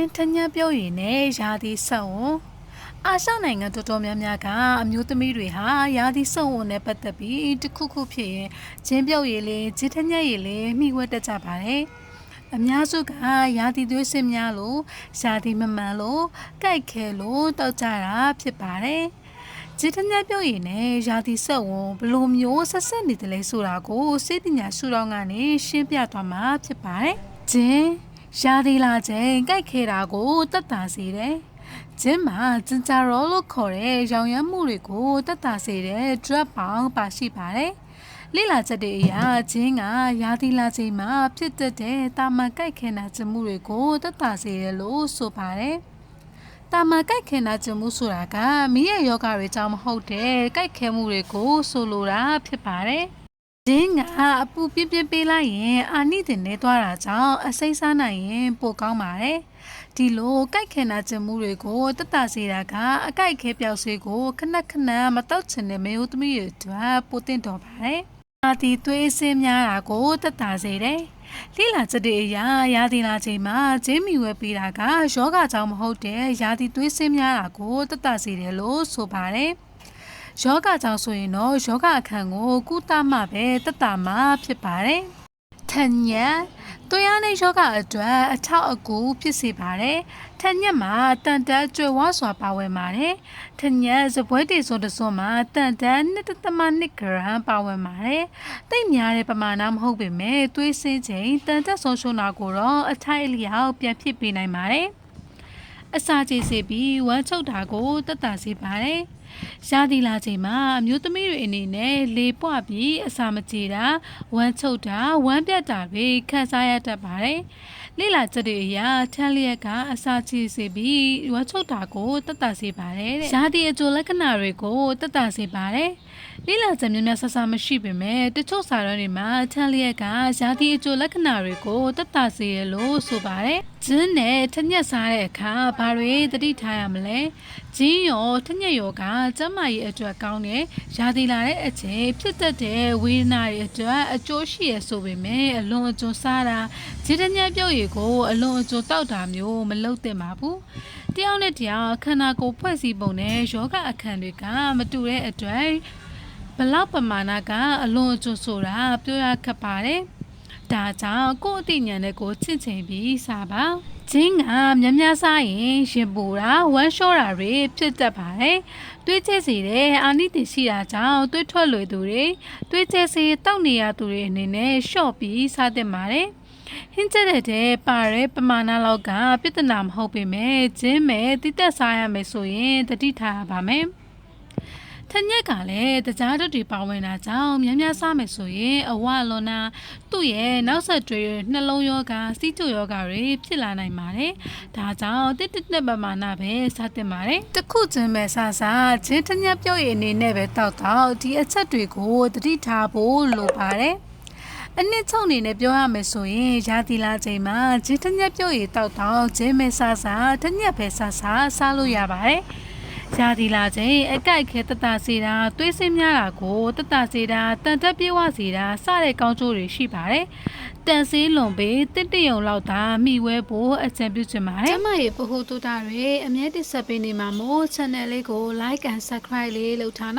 င်းထညက်ပြုတ်ရည်နဲ့ရာသီဆက်ဝန်အာရှနိုင်ငံတော်တော်များများကအမျိုးသမီးတွေဟာရာသီဆက်ဝန်နဲ့ပတ်သက်ပြီးတစ်ခုခုဖြစ်ရင်ဂျင်းပြုတ်ရည်လေးဂျင်းထညက်ရည်လေးမိဝဲတက်ကြပါတယ်အများစုကရာသီသွေးစစ်များလို့ရာသီမမှန်လို့ကြိုက်ခဲလို့တောက်ကြတာဖြစ်ပါတယ်ဂျင်းထညက်ပြုတ်ရည်နဲ့ရာသီဆက်ဝန်ဘယ်လိုမျိုးဆက်ဆက်နေတယ်လဲဆိုတာကိုစေပညာရှုထောင့်ကနေရှင်းပြသွားမှာဖြစ်ပါတယ်ဂျင်း ရှားသေးလားချင်းကြိုက်ခဲတာကိုတက်တာစေတယ်။ဂျင်းမှာကျင်ဂျာရောလို့ခေါ်တဲ့ရောင်ရမ်းမှုတွေကိုတက်တာစေတဲ့ drug ပေါင်းပါရှိပါတယ်။လိလာချက်တွေအရဂျင်းကရာသီလာချိန်မှာဖြစ်တတ်တဲ့တာမန်ကြိုက်ခဲနာကျမှုတွေကိုတက်တာစေတယ်လို့ဆိုပါတယ်။တာမန်ကြိုက်ခဲနာကျမှုဆိုတာကမိရဲ့ယောဂတွေကြောင့်မဟုတ်တဲ့ကြိုက်ခဲမှုတွေကိုဆိုလိုတာဖြစ်ပါတယ်။ ဒင်းကအပူပြင်းပြင်းပေးလိုက်ရင်အာနိတင်နေသွားတာကြောင့်အစိမ့်စားနိုင်ရင်ပိုကောင်းပါတယ်။ဒီလိုကြိုက်ခဲနာကျင်မှုတွေကိုတက်တာစေတာကအကြိုက်ခဲပြောက်စေကိုခဏခဏမတောက်ချင်တဲ့မေယိုသမီးတွေအတွက်ပိုတင်တော်ပါတယ်။အာတီသွေးစင်းများတာကိုတက်တာစေတယ်။လိလာချက်တွေအရာရာသီလာချိန်မှာဂျင်းမီဝဲပေးတာကယောဂကြောင့်မဟုတ်တဲ့ရာသီသွေးစင်းများတာကိုတက်တာစေတယ်လို့ဆိုပါတယ်။ ယောဂကြောင့်ဆိုရင်တော့ယောဂအခန့်ကိုကုသမှပဲတက်တာမှဖြစ်ပါတယ်။ထက်ညက်တွန်းရတဲ့ယောဂအတွက်အထောက်အကူဖြစ်စေပါတယ်။ထက်ညက်မှာတန်တက်ကျွယ်ဝစွာပါဝင်ပါတယ်။ထက်ညက်စပွဲတေဆိုတစွန်းမှာတန်တက်1.2ဂရမ်ပါဝင်ပါတယ်။တိတ်များတဲ့ပမာဏမဟုတ်ပေမဲ့သွေးစင်းချိန်တန်တက်ဆုံးရှုံးတာကိုတော့အထိုက်အလျောက်ပြန်ဖြစ်ပေးနိုင်ပါတယ်။ အစာချေစေပြီးဝမ်းချုပ်တာကိုတက်တာစေပါတယ်။ရှားသီလာချိန်မှာအမျိုးသမီးတွေအနေနဲ့လေပွပြီးအစာမချေတာဝမ်းချုပ်တာဝမ်းပြတ်တာတွေခံစားရတတ်ပါတယ်။လိလာချက်တွေအရာထန်းလျက်ကအစာချေစေပြီးဝမ်းချုပ်တာကိုတက်တာစေပါတယ်တဲ့။ရှားသီအကျိုးလက္ခဏာတွေကိုတက်တာစေပါတယ်။လိလာချက်များများဆဆမရှိပေမဲ့တချို့စာရွက်တွေမှာထန်းလျက်ကရှားသီအကျိုးလက္ခဏာတွေကိုတက်တာစေရလို့ဆိုပါတယ်။ဂျင်းနဲ့ထညက်စားတဲ့အခါဘာတွေသတိထားရမလဲ။ဂျင်းရောထညက်ရောကကျန်းမာရေးအတွက်ကောင်းတဲ့ရာသီလာတဲ့အချိန်ဖြစ်တတ်တဲ့ဝေဒနာတွေအတွက်အကျိုးရှိရဆိုပေမဲ့အလွန်အကျွံစားတာဂျင်းတညက်ပြုတ်ရည်ကိုအလွန်အကျွံတောက်တာမျိုးမလုပ်သင့်ပါဘူး။တယောက်နဲ့တယောက်ခန္ဓာကိုယ်ဖွဲ့စည်းပုံနဲ့ယောဂအခန့်တွေကမတူတဲ့အတွက်ဘလောက်ပမာဏကအလွန်အကျွံဆိုတာပြောရခက်ပါတယ်။ ဒါကြောင့်ကိုယ့်အသိဉာဏ်နဲ့ကိုယ်ချင့်ချိန်ပြီးစားပါဂျင်းကမြများများစားရင်ရင်ပူတာဝမ်းလျှောတာတွေဖြစ်တတ်ပါတယ်တွေးချစေတဲ့အာနိသင်ရှိတာကြောင့်တွေးထွက်လွယ်သူတွေတွေးချစေတောက်နေရသူတွေအနေနဲ့ရှော့ပြီးစားသင့်ပါတယ်ဟင်းချက်တဲ့တဲ့ပါတဲ့ပမာဏလောက်ကပြဿနာမဟုတ်ပေမဲ့ဂျင်းမဲ့တိတက်စားရမယ်ဆိုရင်တတိထားရပါမယ် ထက်ညက်ကလည်းတကြားဓာတ်တွေပါဝင်တာကြောင့်များများစားမယ်ဆိုရင်အဝလွန်နာသူ့ရဲ့နောက်ဆက်တွဲနှလုံးရောဂါစီးကျိုယောဂါတွေဖြစ်လာနိုင်ပါတယ်။ဒါကြောင့်တစ်တစ်နဲ့ပမာဏပဲစားတင်ပါတယ်။တစ်ခုချင်းပဲစားစားဂျင်းထညက်ပြုတ်ရည်အနေနဲ့ပဲတောက်တော့ဒီအချက်တွေကိုတတိထားဖို့လိုပါတယ်။အနှစ်ချုပ်အနေနဲ့ပြောရမယ်ဆိုရင်ရာသီလာချိန်မှာဂျင်းတညက်ပြုတ်ရည်တောက်တော့ဂျင်းမဲဆာဆာတညက်ပဲဆာဆာစားလို့ရပါတယ်။ ရာသီလာချိန်အကြိုက်ခဲတတစေတာသွေးစင်းများတာကိုတတစေတာတန်တက်ပြေဝစေတာစတဲ့ကောင်းကျိုးတွေရှိပါတယ်။တန်ဆေးလွန်ပေးတစ်တယုံလောက်သာမိဝဲဖို့အကြံပြုချင်ပါတယ်။ကျမရဲ့ဗဟုသုတတွေအမြဲတည်ဆက်ပေးနေမှာမို့ channel လေးကို like and subscribe လေးလုပ်ထား